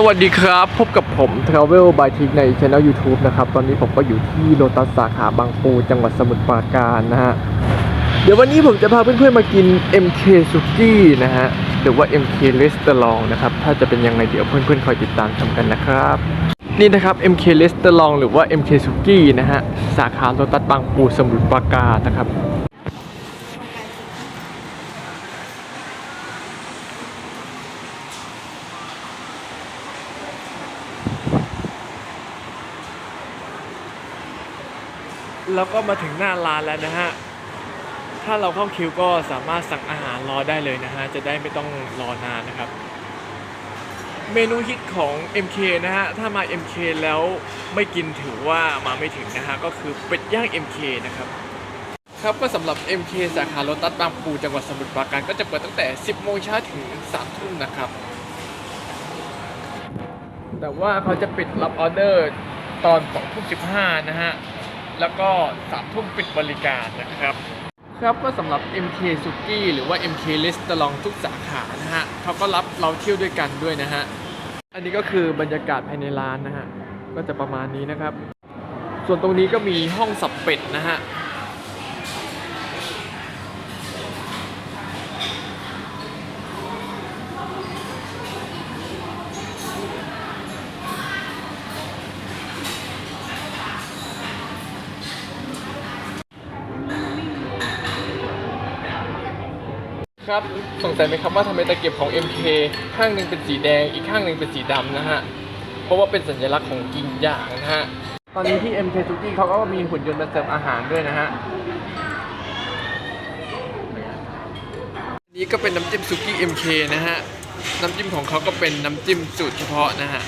สวัสดีครับ พบกับผม Travel by t i k ใน Channel YouTube นะครับ ตอนนี้ผมก็อยู่ที่โ o ตัสสาขาบางปูจังหวัดสมุทรปราการนะฮะ เดี๋ยววันนี้ผมจะพาเพื่อนๆมากิน MK s u k i นะฮะ หรือว่า MK Restaurant นะครับ ถ้าจะเป็นยังไงเดี๋ยวเพื่อนๆ คอยติดตามชมกันนะครับ นี่นะครับ MK Restaurant หรือว่า MK s u k i นะฮะ สาขาโ o ตัสบางปูสมุทรปราการนะครับ แล้วก็มาถึงหน้าร้านแล้วนะฮะ ถ้าเราเข้าคิวก็สามารถสั่งอาหารรอได้เลยนะฮะ จะได้ไม่ต้องรอนานนะครับ เมนูฮิตของ MK นะฮะ ถ้ามา MK แล้วไม่กินถือว่ามาไม่ถึงนะฮะ ก็คือเป็ดย่าง MK นะครับครับก็สำหรับ MK สาขาโลตัสบางปูจังหวัดสมุทรปราการก็จะเปิดตั้งแต่ 10 โมงเช้าถึง 3 ทุ่มนะครับ แต่ว่าเขาจะปิดรับออเดอร์ตอน2ทุ่ม15 นะฮะ แล้วก็สามทุ่มปิดบริการนะครับ ครับก็สำหรับ MK s u k i หรือว่า MK Restaurant ทุกสาขานะฮะเขาก็รับเราเที่ยวด้วยกันด้วยนะฮะ อันนี้ก็คือบรรยากาศภายในร้านนะฮะ ก็จะประมาณนี้นะครับ ส่วนตรงนี้ก็มีห้องสับเป็ดนะฮะ ครับ สงสัยไหมครับว่าทำไมตะเกียบของ MK ข้างหนึ่งเป็นสีแดง อีกข้างหนึ่งเป็นสีดำนะฮะ เพราะว่าเป็นสัญลักษณ์ของกินย่างนะฮะ ตอนนี้ที่ MK s u k i เขาก็มีหุ่นยนต์มาเสิร์ฟอาหารด้วยนะฮะ นี่ก็เป็นน้ำจิ้มซุกี้ MK นะฮะ น้ำจิ้มของเขาก็เป็นน้ำจิ้มสูตรเฉพาะนะฮะ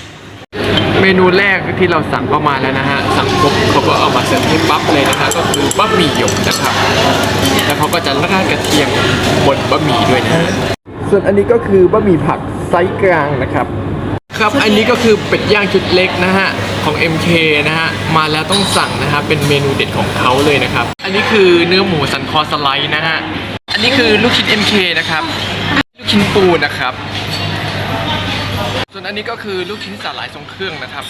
เมนูแรกที่เราสั่งเข้ามาแล้วนะฮะ สั่งปุ๊บเขาก็เอามาเสิร์ฟให้ปั๊บเลยนะฮะก็คือบะหมี่หยกนะครับ แล้วเขาก็จะราดกระเทียมบนบะหมี่ด้วยนะฮะส่วนอันนี้ก็คือบะหมี่ผักไซส์กลางนะครับ ครับอันนี้ก็คือเป็ดย่างชุดเล็กนะฮะของ MK นะฮะมาแล้วต้องสั่งนะฮะเป็นเมนูเด็ดของเขาเลยนะครับ อันนี้คือเนื้อหมูสันคอสไลด์นะฮะอันนี้คือลูกชิ้น MK นะครับลูกชิ้นปูนะครับ ส่วนอันนี้ก็คือลูกชิ้นสาหร่ายทรงเครื่องนะครับ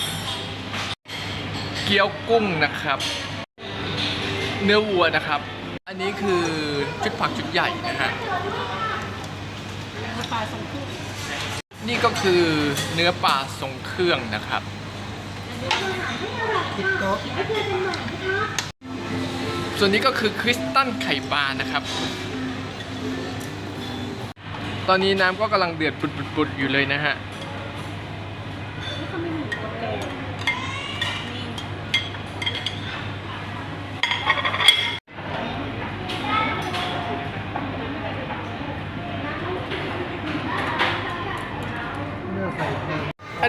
เกี๊ยวกุ้งนะครับ เนื้อวัวนะครับ อันนี้คือชุดผักชุดใหญ่นะฮะนี่ก็คือเนื้อปลาทรงเครื่องนะครับส่วนนี้ก็คือคริสตัลไข่ปลานะครับ ตอนนี้น้ำก็กำลังเดือดปุดๆอยู่เลยนะฮะ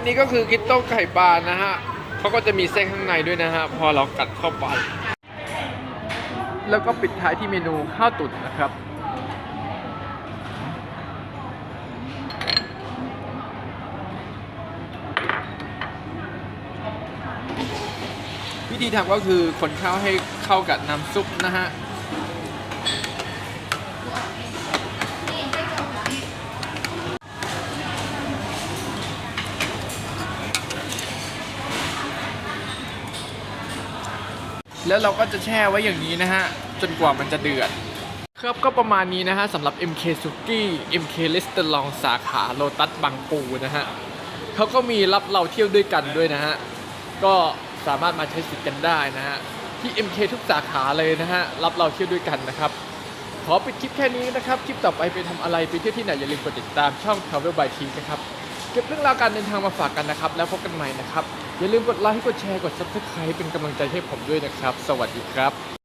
นนี้ก็คือกิตโต้ไข่ปลานะฮะเขาก็จะมีเส้นข้างในด้วยนะฮะ พอเรากัดเข้าไป แล้วก็ปิดท้ายที่เมนูข้าวตุ๋นนะครับวิธีทำก็คือคนข้าวให้เข้ากับน้ำซุปนะฮะ แล้วเราก็จะแช่ไว้อย่างนี้นะฮะ จนกว่ามันจะเดือด ครับก็ประมาณนี้นะฮะสำหรับ MK s u k i MK Restaurant สาขาโลตัสบางปูนะฮะเขาก็มีรับเราเที่ยวด้วยกันด้วยนะฮะ ก็สามารถมาใช้สิทธิ์กันได้นะฮะ ที่ MK ทุกสาขาเลยนะฮะ รับเราเที่ยวด้วยกันนะครับขอปิดคลิปแค่นี้นะครับ คลิปต่อไปไปทำอะไรไปเที่ยวที่ไหนอย่าลืมกดติดตามช่อง Travel by t e นะครับ เก็บเรื่องราวการเดินทางมาฝากกันนะครับ แล้วพบกันใหม่นะครับ อย่าลืมกดไลค์กดแชร์กด subscribe เป็นกำลังใจให้ผมด้วยนะครับ สวัสดีครับ